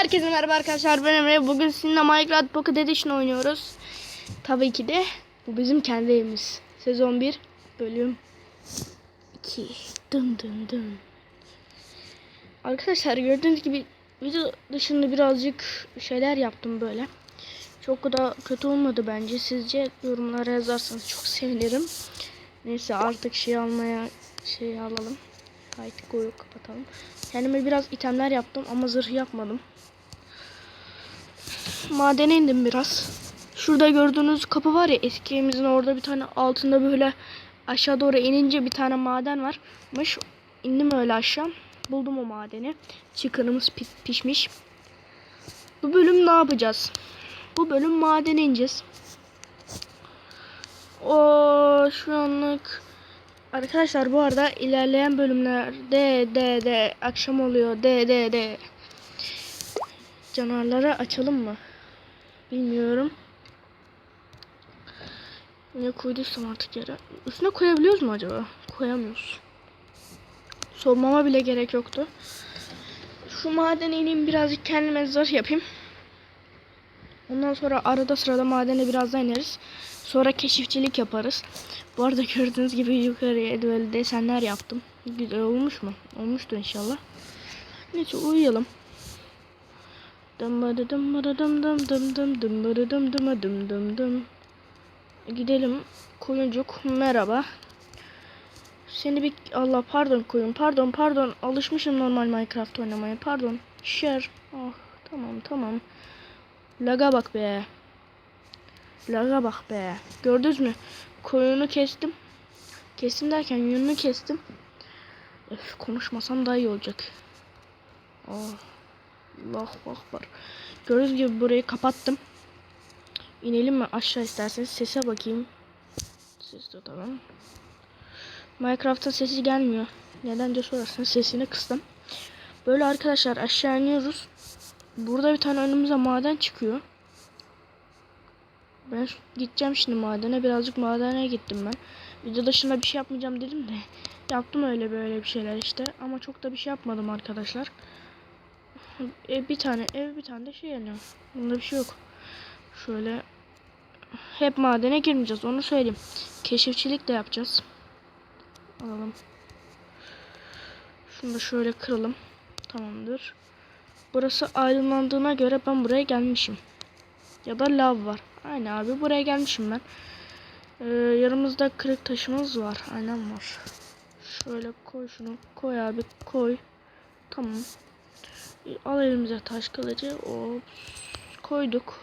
Herkese merhaba arkadaşlar ben Emre. Bugün sizinle Minecraft Pocket Edition oynuyoruz. Tabii ki de bu bizim kendi evimiz. Sezon 1 bölüm 2. Dın dın dın. Arkadaşlar gördüğünüz gibi video dışında birazcık şeyler yaptım böyle. Çok da kötü olmadı bence. Sizce yorumlara yazarsanız çok sevinirim. Neyse artık şey almaya şey alalım. Haydi koyu kapatalım. Kendime biraz itemler yaptım ama zırh yapmadım. Madene indim biraz. Şurada gördüğünüz kapı var ya eski evimizin orada bir tane altında böyle aşağı doğru inince bir tane maden varmış. İndim öyle aşağı. Buldum o madeni. Çıkınımız pi- pişmiş. Bu bölüm ne yapacağız? Bu bölüm madene ineceğiz. O şu anlık Arkadaşlar bu arada ilerleyen bölümlerde de de akşam oluyor de de de canavarları açalım mı? Bilmiyorum. Ne koyduysam artık yere. Üstüne koyabiliyoruz mu acaba? Koyamıyoruz. Sormama bile gerek yoktu. Şu madene ineyim birazcık kendime zırh yapayım. Ondan sonra arada sırada madene biraz daha ineriz. Sonra keşifçilik yaparız. Bu arada gördüğünüz gibi yukarıya böyle desenler yaptım. Güzel olmuş mu? Olmuştu inşallah. Neyse uyuyalım. Dım dım dım dım dım dım dım dım dım dım dım dım. Gidelim. Koyuncuk merhaba. Seni bir Allah pardon koyun pardon pardon alışmışım normal Minecraft oynamaya pardon. Share. Ah tamam tamam. Laga bak be. Laga bak be. Gördünüz mü? Koyunu kestim. Kestim derken yününü kestim. Öf, konuşmasam daha iyi olacak. Oh. Allah akbar. Gördüğünüz gibi burayı kapattım. İnelim mi aşağı isterseniz sese bakayım. Ses de tamam. Minecraft'ın sesi gelmiyor. Neden de sorarsanız sesini kıstım. Böyle arkadaşlar aşağı iniyoruz. Burada bir tane önümüze maden çıkıyor. Ben gideceğim şimdi madene. Birazcık madene gittim ben. Video dışında bir şey yapmayacağım dedim de. Yaptım öyle böyle bir şeyler işte. Ama çok da bir şey yapmadım arkadaşlar. Ev bir tane ev bir tane de şey yanıyor. Bunda bir şey yok. Şöyle hep madene girmeyeceğiz onu söyleyeyim. Keşifçilik de yapacağız. Alalım. Şunu da şöyle kıralım. Tamamdır. Burası aydınlandığına göre ben buraya gelmişim. Ya da lav var. Aynen abi buraya gelmişim ben. Ee, yanımızda kırık taşımız var. Aynen var. Şöyle koy şunu. Koy abi koy. Tamam. Al elimize taş kılıcı. Hop. Koyduk.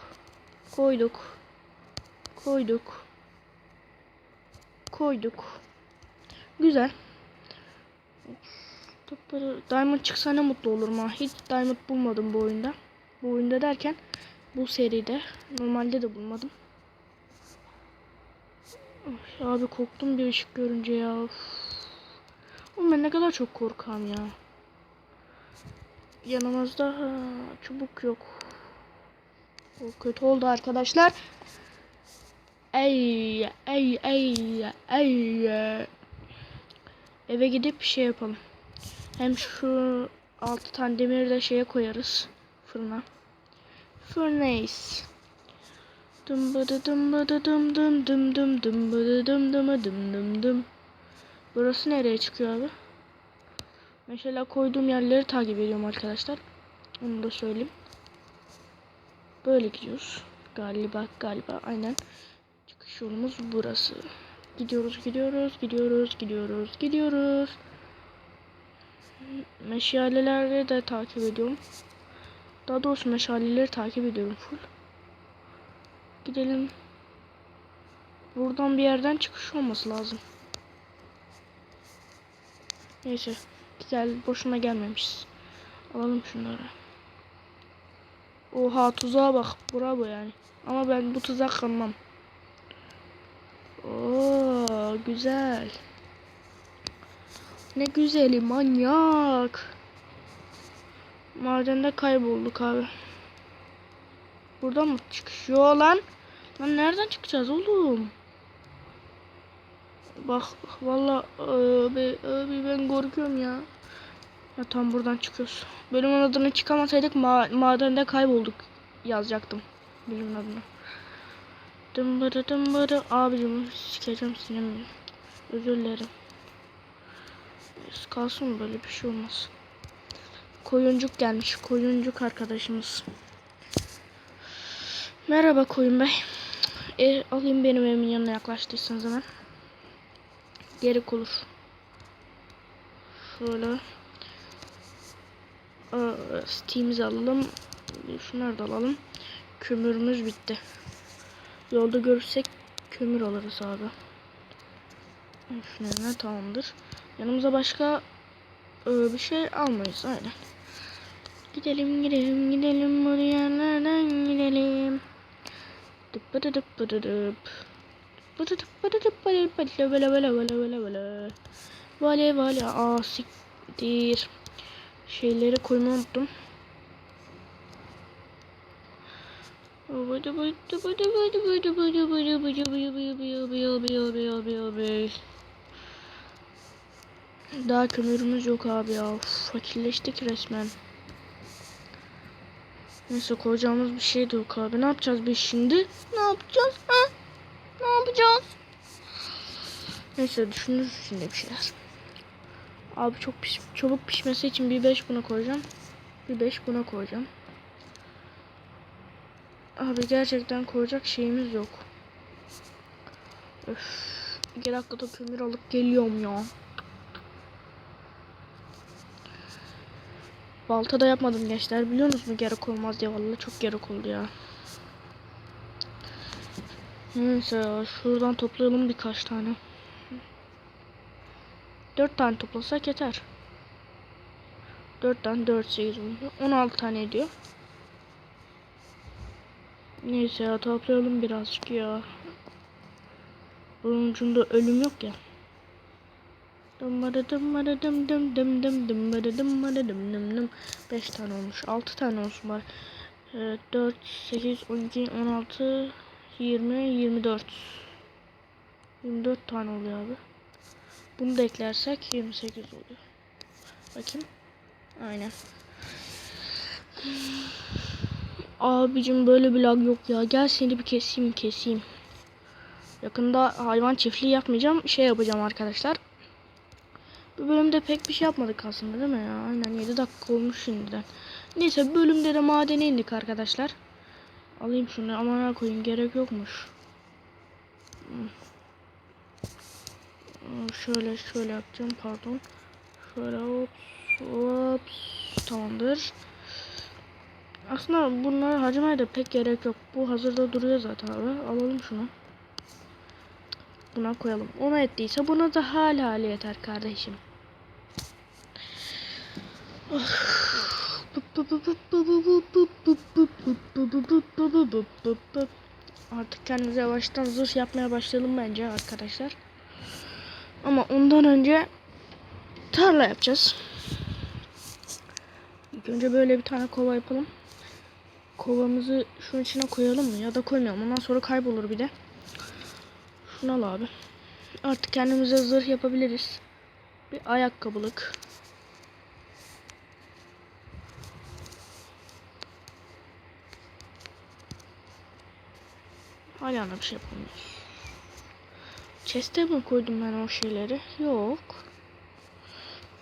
Koyduk. Koyduk. Koyduk. Güzel. Diamond çıksa ne mutlu olurum ha. Hiç diamond bulmadım bu oyunda. Bu oyunda derken bu seride. Normalde de bulmadım. Of, abi korktum bir ışık görünce ya. Of. Oğlum ben ne kadar çok korkam ya. Yanımızda ha, çubuk yok. O kötü oldu arkadaşlar. Ey ey ey ey. Eve gidip şey yapalım. Hem şu altı tane demiri de şeye koyarız. Fırına. Furnace. Dum bıdı dum bıdı dum dum dum dum dum bıdı dum dum dum dum dum. Burası nereye çıkıyor abi? Mesela koyduğum yerleri takip ediyorum arkadaşlar. Onu da söyleyeyim. Böyle gidiyoruz. Galiba galiba aynen. Çıkış yolumuz burası. Gidiyoruz gidiyoruz gidiyoruz gidiyoruz gidiyoruz. Meşaleleri de takip ediyorum. Daha doğrusu meşaleleri takip ediyorum full. Gidelim. Buradan bir yerden çıkış olması lazım. Neyse. Gel boşuna gelmemişiz. Alalım şunları. Oha tuzağa bak. Bravo yani. Ama ben bu tuzak kanmam. Oo güzel. Ne güzeli manyak. Madende kaybolduk abi. Buradan mı çıkıyor lan? Lan nereden çıkacağız oğlum? Bak valla abi, abi ben korkuyorum ya. Ya tam buradan çıkıyoruz. Bölümün adını çıkamasaydık ma madende kaybolduk yazacaktım. Bölümün adını. Dımbırı dımbırı. Abicim sikeceğim sinirimi. Özür dilerim. Kalsın böyle bir şey olmaz. Koyuncuk gelmiş. Koyuncuk arkadaşımız. Merhaba koyun bey. E, alayım benim evimin yanına yaklaştıysanız hemen. Geri olur. Şöyle. Aa, Steam'imizi alalım. Şunları da alalım. Kömürümüz bitti. Yolda görürsek kömür alırız abi. Şunlarına tamamdır. Yanımıza başka e, bir şey almayız. Aynen. Gidelim gidelim gidelim buraya nereden gidelim? Dıp dıp dıp. Dıp Vale vale aa siktir. Şeyleri koymayı unuttum. Daha kömürümüz yok abi ya. Fakirleştik resmen. Neyse koyacağımız bir şey de yok abi. Ne yapacağız biz şimdi? Ne yapacağız? Ha? Yapacağız? Neyse düşünürüz şimdi bir şeyler. Abi çok piş, çabuk pişmesi için bir 5 buna koyacağım. Bir 5 buna koyacağım. Abi gerçekten koyacak şeyimiz yok. Öf. İki dakikada kömür alıp geliyorum ya. Balta da yapmadım gençler. Biliyor musunuz mu gerek olmaz diye. Vallahi çok gerek oldu ya. Neyse şuradan toplayalım birkaç tane. Dört tane toplasak yeter. Dört tane dört sekiz oluyor. On altı tane ediyor. Neyse ya toplayalım birazcık ya. Bunun ucunda ölüm yok ya. Dımbara dımbara dım dım dım dım dımbara dımbara dım dım dım. 5 tane olmuş. 6 tane olsun bari. Evet, 4, 8, 12, 16, 20, 24. 24 tane oluyor abi. Bunu da eklersek 28 oluyor. Bakayım. Aynen. Abicim böyle bir lag yok ya. Gel seni bir keseyim keseyim. Yakında hayvan çiftliği yapmayacağım. Şey yapacağım arkadaşlar. Bu bölümde pek bir şey yapmadık aslında değil mi ya? Aynen 7 dakika olmuş şimdiden. Neyse bölümde de madene indik arkadaşlar. Alayım şunu amana koyayım gerek yokmuş. Hmm. Şöyle şöyle yapacağım pardon. Şöyle hop hop tamamdır. Aslında bunları harcamaya da pek gerek yok. Bu hazırda duruyor zaten abi. Alalım şunu. Buna koyalım. Ona ettiyse buna da hala hali yeter kardeşim. Artık kendimize yavaştan zırh yapmaya başlayalım bence arkadaşlar. Ama ondan önce tarla yapacağız. İlk önce böyle bir tane kova yapalım. Kovamızı şunun içine koyalım mı? Ya da koymayalım. Ondan sonra kaybolur bir de. Şunu al abi. Artık kendimize zırh yapabiliriz. Bir ayakkabılık. Hala bir şey yapamıyoruz. Chest'e mi koydum ben o şeyleri? Yok.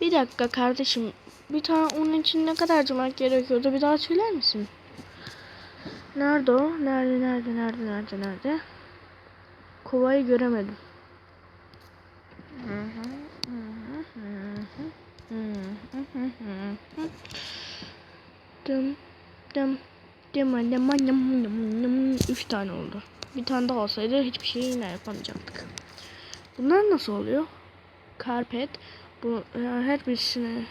Bir dakika kardeşim. Bir tane onun için ne kadar harcamak gerekiyordu? Bir daha söyler misin? Nerede o? Nerede, nerede, nerede, nerede, nerede? Kovayı göremedim. Dım dım dım dım dım dım dım Üç tane oldu. Bir tane daha olsaydı hiçbir şey yine yapamayacaktık. Bunlar nasıl oluyor? Karpet. Bu her birisine 3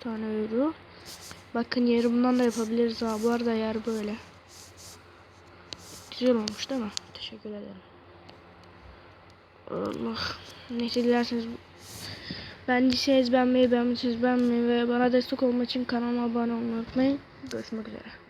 tane euro. Bakın yeri bundan da yapabiliriz ha. Bu arada yer böyle. Güzel olmuş değil mi? Teşekkür ederim. Allah. Neyse dilerseniz beğendiyseniz beğenmeyi, beğenmediyseniz beğenmeyi ve bana destek olmak için kanalıma abone olmayı unutmayın. Görüşmek üzere.